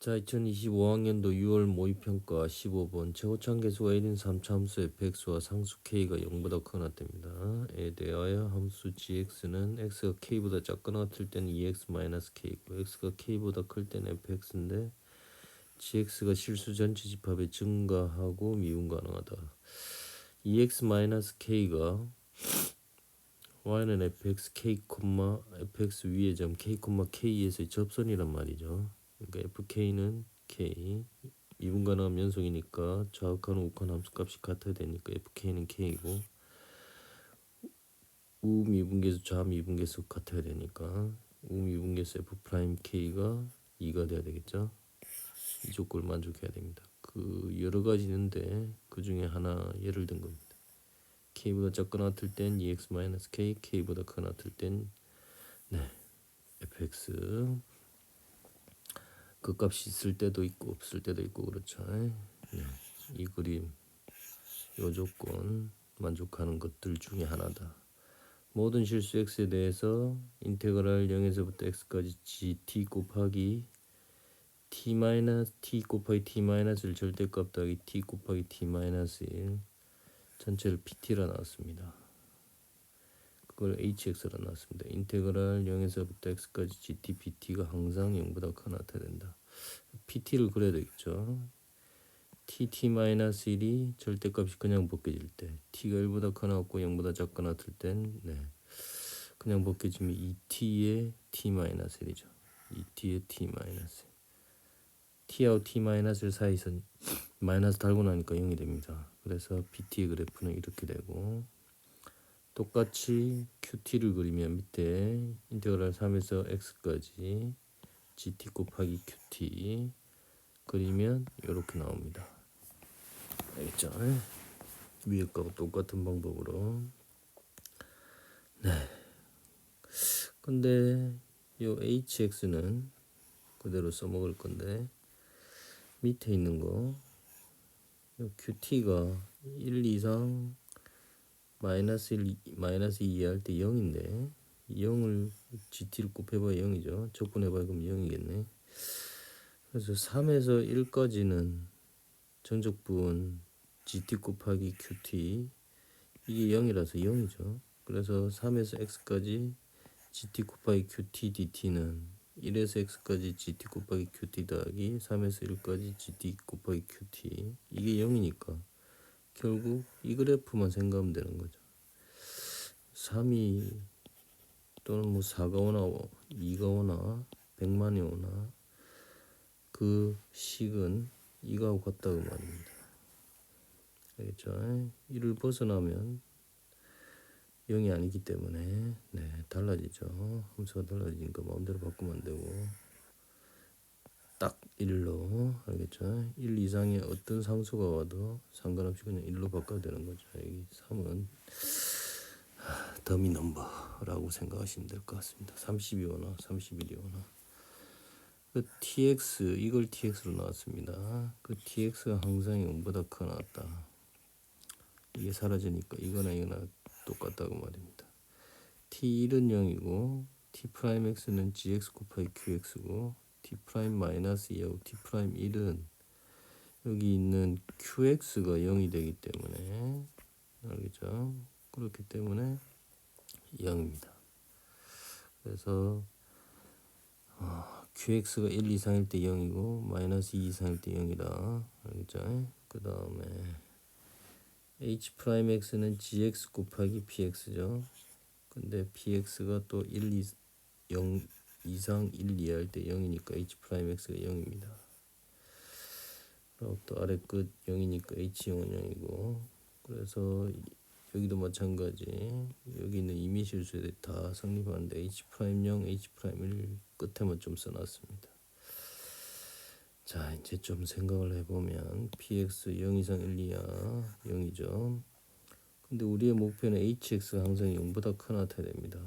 자, 2025학년도 6월 모의평가 15번 최고참 계수가 1인 3차 함수의 백수와 상수 k가 0보다 크거나 됩니다. 에 대하여 함수 gx는 x가 k보다 작거나 같을 때는 2x k고 x가 k보다 클 때는 fx인데 gx가 실수 전체 집합에 증가하고 미분 가능하다. 2x k가 y는 fx k, fx 위의 점 k, k에서의 접선이란 말이죠. 그러니까 fk는 k 미분 가능한 연속이니까 좌욱한 우욱한 함수값이 같아야 되니까 fk는 k이고 우 미분계수 좌 미분계수 같아야 되니까 우 미분계수 f 프라임 k가 2가 돼야 되겠죠. 이 조건을 만족해야 됩니다. 그 여러 가지 있는데 그 중에 하나 예를 든 겁니다. k보다 작거나 같을 땐 2x k, k보다 크거나 같을 땐 네, fx 그 값이 있을 때도 있고 없을 때도 있고 그렇죠. 네. 이 그림 요 조건 만족하는 것들 중에 하나다. 모든 실수 x에 대해서 인테그랄 0에서부터 x까지 gt 곱하기 t 마이너스 t 곱하기 t 마이너스를 절대값 더하기 t 곱하기 t 마이너스 1 전체를 pt라 나왔습니다. 그걸 hx로 나왔습니다. 인테그랄 0에서부터 x까지 gt pt가 항상 0보다 크거나 같아야 된다. pt를 그려야 되겠죠. tt-1이 절대값이 그냥 벗겨질 때 t가 1보다 크거나 같고 0보다 작거나 같을 땐 네. 그냥 벗겨지면 2t의 t-1이죠. 2t의 t-1 t하고 t-1 사이에서 마이너스 달고 나니까 0이 됩니다. 그래서 bt의 그래프는 이렇게 되고 똑같이 qt를 그리면 밑에 인테그랄 3에서 x까지 gt 곱하기 qt 그리면 이렇게 나옵니다. 알겠죠? 위에 거하고 똑같은 방법으로 네. 근데 요 hx는 그대로 써먹을 건데 밑에 있는 거 qt가 1 이상 마이너스 1, 마이너스 2 할 때 0인데 0을 gt를 곱해봐야 0이죠. 적분해봐야 그럼 0이겠네. 그래서 3에서 1까지는 정적분 gt 곱하기 qt 이게 0이라서 0이죠. 그래서 3에서 x까지 gt 곱하기 qt dt는 1에서 x까지 gt 곱하기 qt 더하기 3에서 1까지 gt 곱하기 qt 이게 0이니까 결국 이 그래프만 생각하면 되는 거죠. 3이 또는 뭐 4가 오나 2가 오나 100만이 오나 그 식은 이거하고 같다고 말입니다. 알겠죠? 이를 벗어나면 0이 아니기 때문에 네 달라지죠. 함수가 달라지니까 마음대로 바꾸면 안 되고 딱 1로 알겠죠? 1 이상의 어떤 상수가 와도 상관없이 그냥 1로 바꿔야 되는 거죠. 여기 3은 더미 넘버라고 생각하시면 될 것 같습니다. 30이 오나 31이 오나 그 tx 이걸 tx로 나왔습니다. 그 tx가 항상 0보다 커 나왔다. 이게 사라지니까 이거나 이거나 똑같다고 말입니다. t1은 0이고 t 프라임 x는 gx 곱하기 qx고 t 프라임 마이너스 2하고 t 프라임 1은 여기 있는 qx가 0이 되기 때문에 알겠죠? 그렇기 때문에 0입니다. 그래서 어, qx가 1 이상일 때 0이고 마이너스 2 이상일 때 0이다. 알겠죠? 그 다음에 h 프라임 x는 gx 곱하기 px죠. 근데 px가 또 1, 2, 0 이상 1 이하일 때 0이니까 h 프라임 x가 0입니다. 그리고 또 아래 끝 0이니까 h 0은 0이고 그래서 여기도 마찬가지 여기 있는 이미 실수에 다 성립하는데 h 프라임 0, h 프라임 1 끝에만 좀 써놨습니다. 자 이제 좀 생각을 해보면 px 0 이상 1 이하 0이죠. 근데 우리의 목표는 hx가 항상 0보다 큰 나타야 됩니다.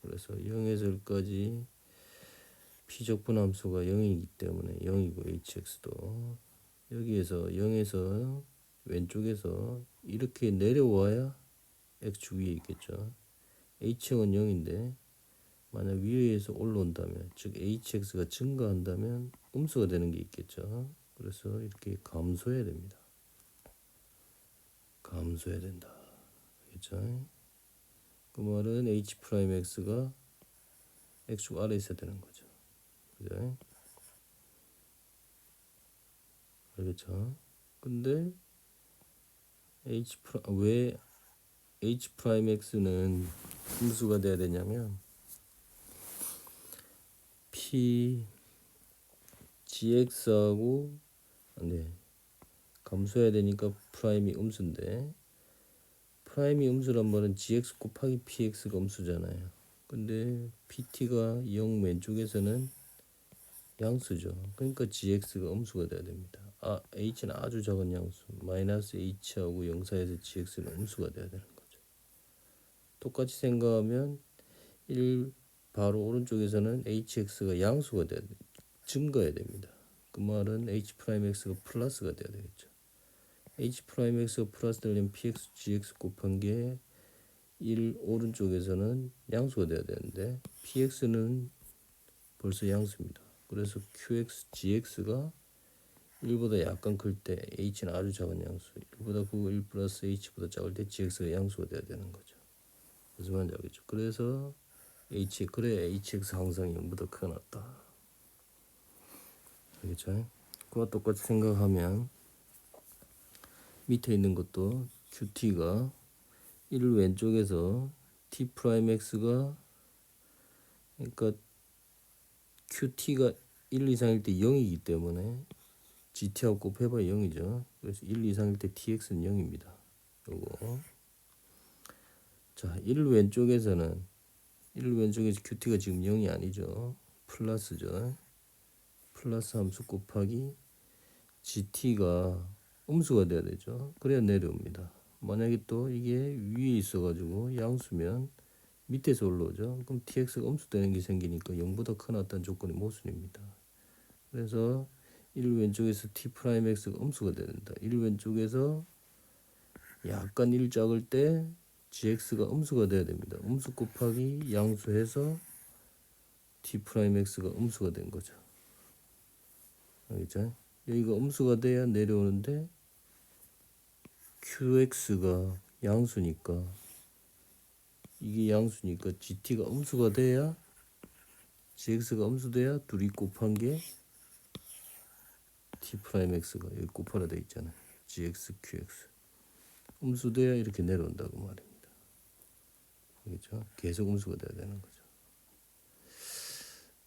그래서 0에서 1까지 피적분 함수가 0이기 때문에 0이고 hx도 여기에서 0에서 왼쪽에서 이렇게 내려와야 x축 위에 있겠죠. h는 0인데 만약 위에서 올라온다면 즉 hx가 증가한다면 음수가 되는 게 있겠죠. 그래서 이렇게 감소해야 됩니다. 감소해야 된다. 알겠죠? 그 말은 h 프라임 x가 x축 아래 있어야 되는 거죠. 그죠? 알겠죠? 근데 h 프라 왜 h 프라임 x는 음수가 돼야 되냐면 p gx하고 네 감소해야 되니까 프라임이 음수인데 프라임이 음수란 말은 gx 곱하기 px가 음수잖아요. 근데 pt가 0 왼쪽에서는 양수죠. 그러니까 gx가 음수가 돼야 됩니다. 아 h는 아주 작은 양수 마이너스 h하고 영사에서 gx는 음수가 돼야 되는 거죠. 똑같이 생각하면 1 바로 오른쪽에서는 hx가 양수가 돼야 돼, 증가해야 됩니다. 그 말은 h 프라임 x가 플러스가 돼야 되겠죠. h 프라임 x가 플러스 되려면 px gx 곱한 게 1 오른쪽에서는 양수가 돼야 되는데 px는 벌써 양수입니다. 그래서 qx gx가 1보다 약간 클 때 h는 아주 작은 양수 1보다 크고 1 플러스 h보다 작을 때 gx가 양수가 돼야 되는 거죠. 무슨 말인지 알겠죠? 그래서 h 그래 hx 항상 0보다 크게 났다. 알겠죠? 그와 똑같이 생각하면 밑에 있는 것도 qt가 1 왼쪽에서 t 프라임 x가 그러니까 qt가 1 이상일 때 0이기 때문에 gt하고 곱해봐야 0이죠. 그래서 1 이상일 때 tx는 0입니다. 요거 자, 1 왼쪽에서는 1 왼쪽에서 qt가 지금 0이 아니죠. 플러스죠. 플러스 함수 곱하기 gt가 음수가 돼야 되죠. 그래야 내려옵니다. 만약에 또 이게 위에 있어가지고 양수면 밑에서 올라오죠. 그럼 tx가 음수되는 게 생기니까 0보다 큰 어떤 조건이 모순입니다. 그래서 1 왼쪽에서 t 프라임 x가 음수가 된다. 1 왼쪽에서 약간 1 작을 때 gx가 음수가 돼야 됩니다. 음수 곱하기 양수해서 t 프라임 x가 음수가 된 거죠. 알겠죠? 여기가 음수가 돼야 내려오는데 qx가 양수니까 이게 양수니까 gt가 음수가 돼야 gx가 음수돼야 둘이 곱한 게 t 프라임 x가 여기 곱하라 돼 있잖아요. gx qx 음수돼야 이렇게 내려온다고 말입니다. 알겠죠? 계속 음수가 돼야 되는 거죠.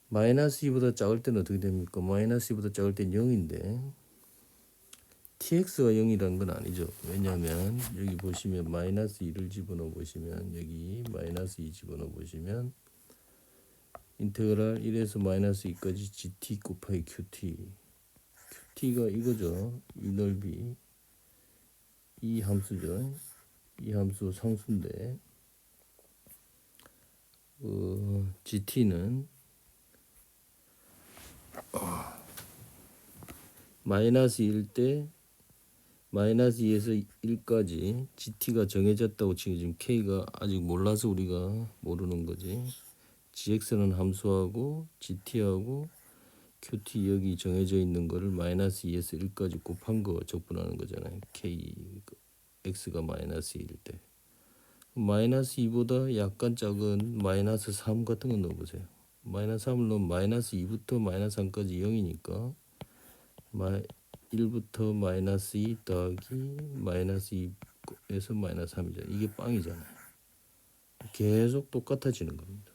마이너스 2보다 작을 때는 어떻게 됩니까? 마이너스 2보다 작을 땐 0인데 tx가 0이라는 건 아니죠. 왜냐하면 여기 보시면 마이너스 2를 집어넣어 보시면 여기 마이너스 2 집어넣어 보시면 인테그랄 1에서 마이너스 2까지 gt 곱하기 qt qt가 이거죠. 이 넓이 이 함수죠. 이 함수 상수인데 어, gt는 마이너스 1때 마이너스 2에서 1까지 GT가 정해졌다고 치고 지금 K가 아직 몰라서 우리가 모르는 거지. GX는 함수하고 GT하고 QT 여기 정해져 있는 거를 마이너스 2에서 1까지 곱한 거 적분하는 거잖아요. K X가 마이너스 1일 때. 마이너스 2보다 약간 작은 마이너스 3 같은 거 넣어보세요. 마이너스 3을 넣으면 마이너스 2부터 마이너스 3까지 0이니까 마 1부터 마이너스 2 더하기 마이너스 2에서 마이너스 3이죠. 이게 빵이잖아요. 계속 똑같아지는 겁니다.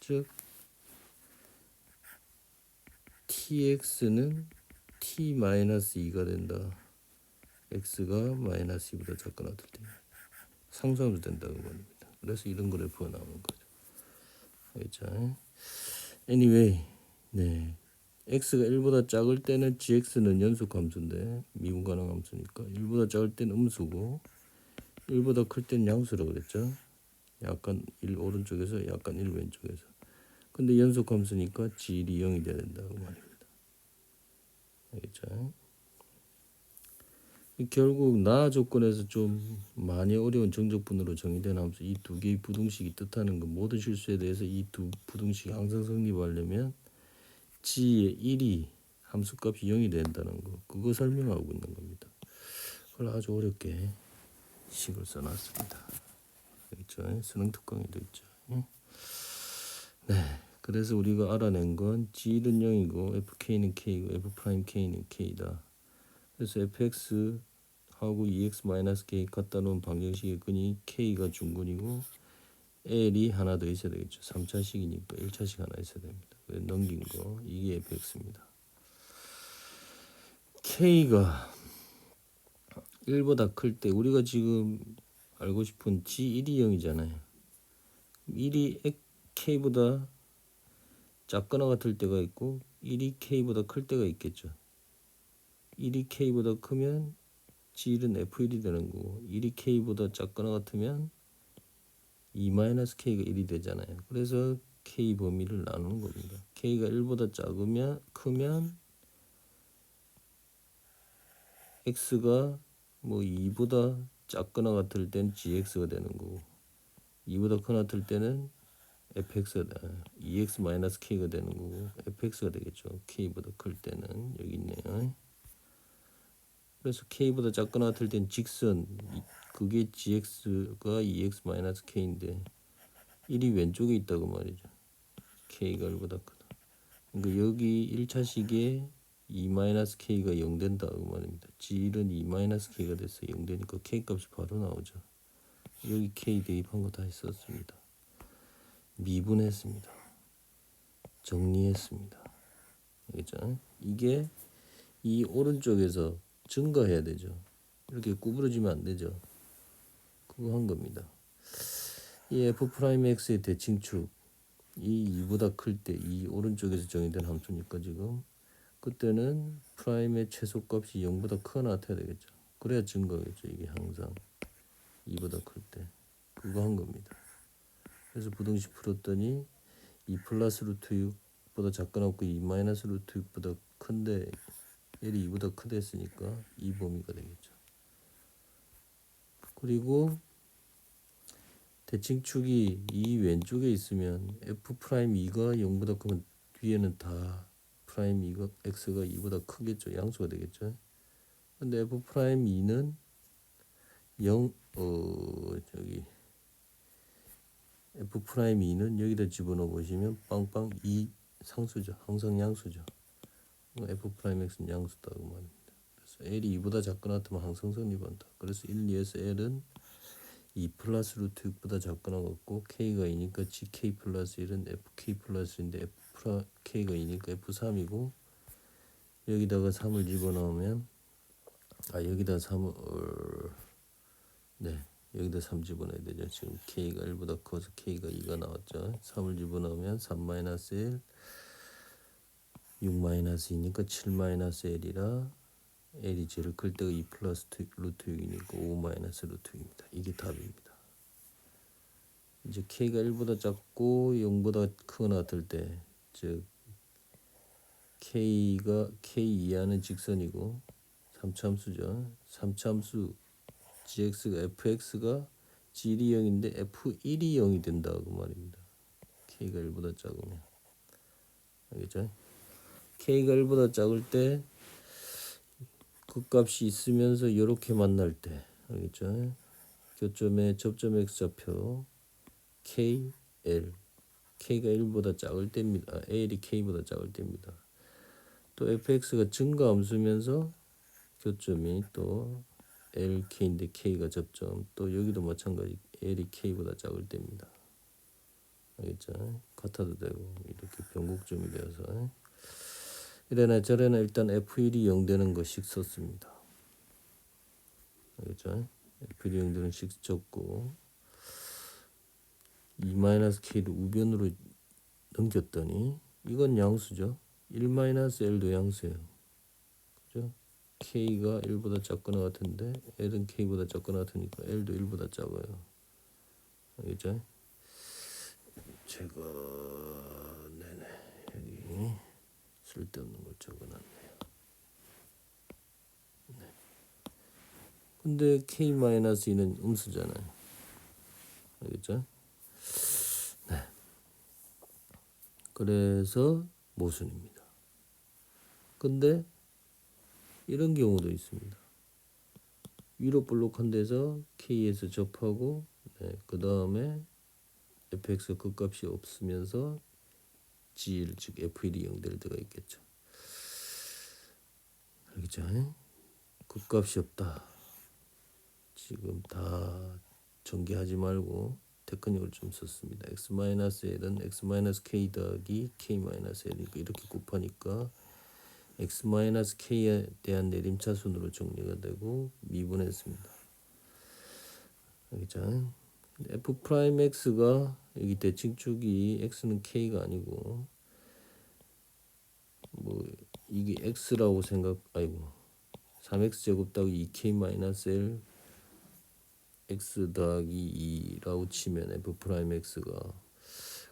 즉 tx는 t 마이너스 2가 된다. x가 마이너스 2보다 작거나 같을 때 상수함수 된다고 말입니다. 그래서 이런 그래프가 나오는 거죠. 알겠죠? anyway, 네. X가 1보다 작을 때는 gx는 연속 함수인데 미분 가능 함수니까 1보다 작을 때는 음수고 1보다 클 때는 양수라고 그랬죠. 약간 1 오른쪽에서 약간 1 왼쪽에서. 근데 연속 함수니까 g1이 0이 돼야 된다고 말입니다. 알겠죠? 결국 나 조건에서 좀 많이 어려운 정적분으로 정의된 함수 이 두 개의 부등식이 뜻하는 건 모든 실수에 대해서 이 두 부등식이 항상 성립하려면 g의 1이 함수값이 0이 된다는 거 그거 설명하고 있는 겁니다. 그걸 아주 어렵게 식을 써놨습니다. 그렇죠? 수능 특강에도 있죠. 응? 네. 그래서 우리가 알아낸 건 G는 0이고 FK는 K고 F 프라임 K는 K다. 그래서 fx 하고 2x 마이너스 k 갖다 놓은 방정식의 근이 k가 중근이고 l이 하나 더 있어야 되겠죠. 3차식이니까 1차식 하나 있어야 됩니다. 넘긴 거 이게 fx입니다. k가 1보다 클 때 우리가 지금 알고 싶은 g1이 0이잖아요. 1이 k보다 작거나 같을 때가 있고 1이 k보다 클 때가 있겠죠. 1이 k보다 크면 G1은 F1이 되는 거고 1이 k보다 작거나 같으면 2-k가 1이 되잖아요. 그래서 k 범위를 나누는 겁니다. k가 1보다 작으면 크면 x가 뭐 2보다 작거나 같을 땐 gx가 되는 거고 2보다 크나 같을 때는 fx가 2x-k가 되는 거고 fx가 되겠죠. k보다 클 때는 여기 있네요. 그래서 k보다 작거나 같을 땐 직선 이- 그게 gx가 2x-k인데 1이 왼쪽에 있다고 말이죠. K가 1보다 크다. 그러니까 여기 1차식에 2-k가 0 된다고 말입니다. g1은 2-k가 돼서 0 되니까 k 값이 바로 나오죠. 여기 k 대입한 거 다시 썼습니다. 미분했습니다. 정리했습니다. 알겠죠? 이게 이 오른쪽에서 증가해야 되죠. 이렇게 구부러지면 안 되죠. 그거 한 겁니다. 이 f 프라임 x의 대칭축 이 2보다 클 때 이 오른쪽에서 정의된 함수니까 지금 그때는 프라임의 최소값이 0보다 크거나 같아야 되겠죠. 그래야 증거겠죠. 이게 항상 2보다 클 때 그거 한 겁니다. 그래서 부등식 풀었더니 2 플러스 루트 6보다 작거나 없고 2 마이너스 루트 6보다 큰데 L이 2보다 크다 했으니까 이 범위가 되겠죠. 그리고 대칭축이 이 왼쪽에 있으면 f 프라임 2가 0보다 크면 뒤에는 다 프라임 2가 x가 2보다 크겠죠. 양수가 되겠죠. 근데 f 프라임 2는 0 어 저기 f 프라임 2는 여기다 집어넣어 보시면 빵빵 2 상수죠. 항상 양수죠. f 프라임 x는 양수다고 말입니다. 그래서 l이 2보다 작거나 같으면 항상 성립한다. 그래서 1, 2에서 l은 2 플러스 루트 6보다 작거나 같고 k가 2니까 gk 플러스 1은 fk 플러스 1인데 f k가 2니까 f3이고 여기다가 3을 집어넣으면 아 여기다 3을 네 여기다 3 집어넣어야 되죠. 지금 k가 1보다 커서 k가 2가 나왔죠. 3을 집어넣으면 3 마이너스 1 6 마이너스 2니까 7 마이너스 L이라 제일 클 때가 2 플러스 루트 6이니까 5 마이너스 루트 6입니다. 이게 답입니다. 이제 K가 1보다 작고 0보다 크거나 같을 때, 즉 K가 K 이하는 직선이고 3차함수죠. 3차함수 gx가 fx가 g1이 0인데 f1이 0이 된다고 말입니다. K가 1보다 작으면 알겠죠? k가 1보다 작을 때 그 값이 있으면서 이렇게 만날 때 알겠죠? 교점의 접점 x좌표 k, l k가 1보다 작을 때입니다. 아, l이 k보다 작을 때입니다. 또 fx가 증가 함수면서 교점이 또 lk인데 k가 접점 또 여기도 마찬가지 l이 k보다 작을 때입니다. 알겠죠? 같아도 되고 이렇게 변곡점이 되어서 이래나 저래나 일단 F1이 0 되는 것씩 썼습니다. 알겠죠? F1이 0 되는 식 적고 2-K를 우변으로 넘겼더니 이건 양수죠. 1-L도 양수예요. 그죠? K가 1보다 작거나 같은데 L은 K보다 작거나 같으니까 L도 1보다 작아요. 알겠죠? 제가 쓸데없는 걸 적어놨네요. 네. 근데 k-2는 음수잖아요. 알겠죠? 네. 그래서 모순입니다. 근데 이런 경우도 있습니다. 위로 볼록한 데서 K에서 접하고 네, 그 다음에 fx 극값이 없으면서 G1 즉 F1이 0될 때가 있겠죠. 알겠죠? 극값이 없다. 지금 다 전개하지 말고 테크닉을 좀 썼습니다. x-l은 x-k 더하기 k-l이니까 이렇게 곱하니까 x-k에 대한 내림차 순으로 정리가 되고 미분했습니다. 알겠죠? f 프라임 x가 여기 대칭축이 x는 k가 아니고 뭐 이게 x라고 생각 아이고 3x 제곱 더하기 2k 마이너스 l x 더하기 2라고 치면 f 프라임 x가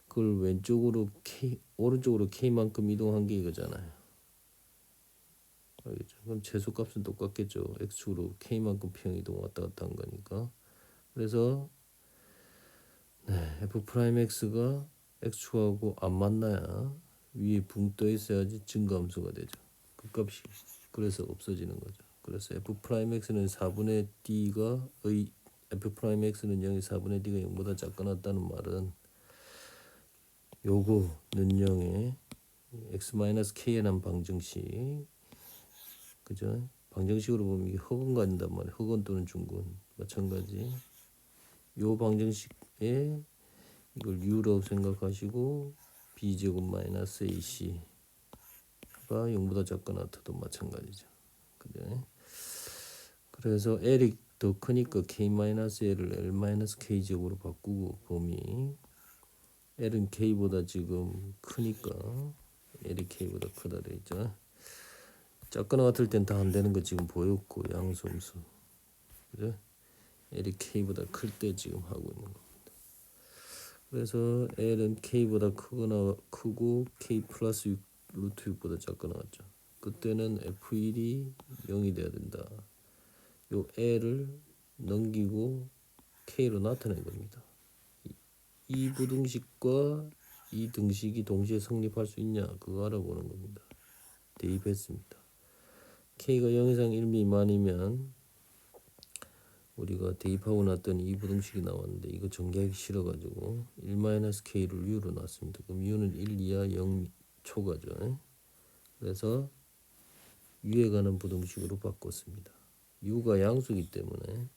그걸 왼쪽으로 k 오른쪽으로 k만큼 이동한 게 이거잖아요. 알겠죠? 그럼 최소값은 똑같겠죠. x축으로 k만큼 평 이동 왔다 갔다 한 거니까. 그래서 네, f 프라임 x가 x축하고 안 만나야 위에 붕 떠 있어야지 증가함수가 되죠. 그 값이 그래서 없어지는 거죠. 그래서 f 프라임 x는 4분의 d가 의 f 프라임 x는 0이 4분의 d가 0보다 작거나다는 말은 요거는 0의 x 마이너스 k에 난 방정식 그죠? 방정식으로 보면 이게 흑은 간단 말이에요. 흑은 또는 중근 마찬가지. 요 방정식 에 이걸 u라고 생각하시고 b 제곱 마이너스 ac가 0보다 작거나 같아도 마찬가지죠. 그죠? 그래서 l이 더 크니까 k 마이너스 l을 l 마이너스 k 제곱으로 바꾸고 범위 l은 k보다 지금 크니까 l이 k보다 크다 돼 있죠. 작거나 같을 땐 다 안 되는 거 지금 보였고 양수음수 그죠? L이 K보다 클 때 지금 하고 있는 겁니다. 그래서 L은 K보다 크거나 크고 K 플러스 6 루트 6보다 작거나 같죠. 그때는 F1이 0이 돼야 된다. 요 L을 넘기고 K로 나타낸 겁니다. 이, 이 부등식과 이 등식이 동시에 성립할 수 있냐 그거 알아보는 겁니다. 대입했습니다. k가 0 이상 1 미만이면 우리가 대입하고 났더니 이 부등식이 나왔는데 이거 전개하기 싫어가지고 1-k를 u로 놨습니다. 그럼 u는 1 이하 0 초가죠. 그래서 u에 관한 부등식으로 바꿨습니다. u가 양수기 때문에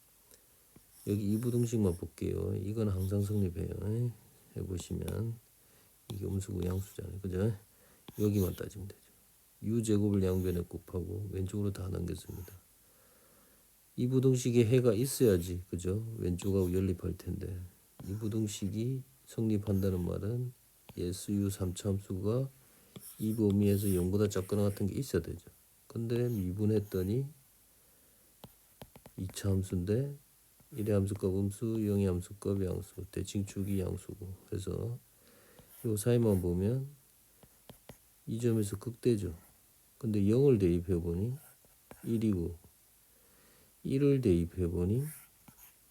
여기 이 부등식만 볼게요. 이건 항상 성립해요. 해보시면 이게 음수고 양수잖아요. 그죠? 여기만 따지면 되죠. u 제곱을 양변에 곱하고 왼쪽으로 다 넘겼습니다. 이 부등식에 해가 있어야지 그죠? 왼쪽하고 연립할 텐데 이 부등식이 성립한다는 말은 예수 u 3차함수가 이 범위에서 0보다 작거나 같은 게 있어야 되죠. 근데 미분했더니 2차 함수인데 1의 함수값 음수, 0의 함수값 양수, 대칭축이 양수고 그래서 요 사이만 보면 이 점에서 극대죠. 근데 0을 대입해 보니 1이고 1을 대입해 보니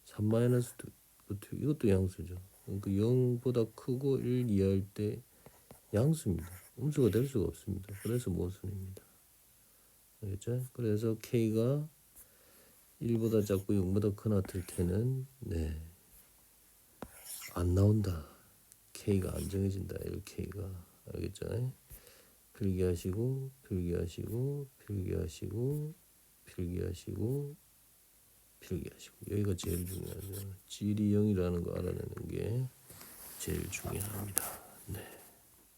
3 마이너스 루트 이것도 양수죠. 그러니까 0보다 크고 1 이하일 때 양수입니다. 음수가 될 수가 없습니다. 그래서 모순입니다. 알겠죠? 그래서 k가 1보다 작고 0보다 큰 같을 때는 네. 안 나온다. k가 안 정해진다. 1k가 알겠죠? 필기하시고 필기하시고 필기하시고 필기하시고 필기하시고 여기가 제일 중요하죠. 질이 0이라는 거 알아내는 게 제일 중요합니다.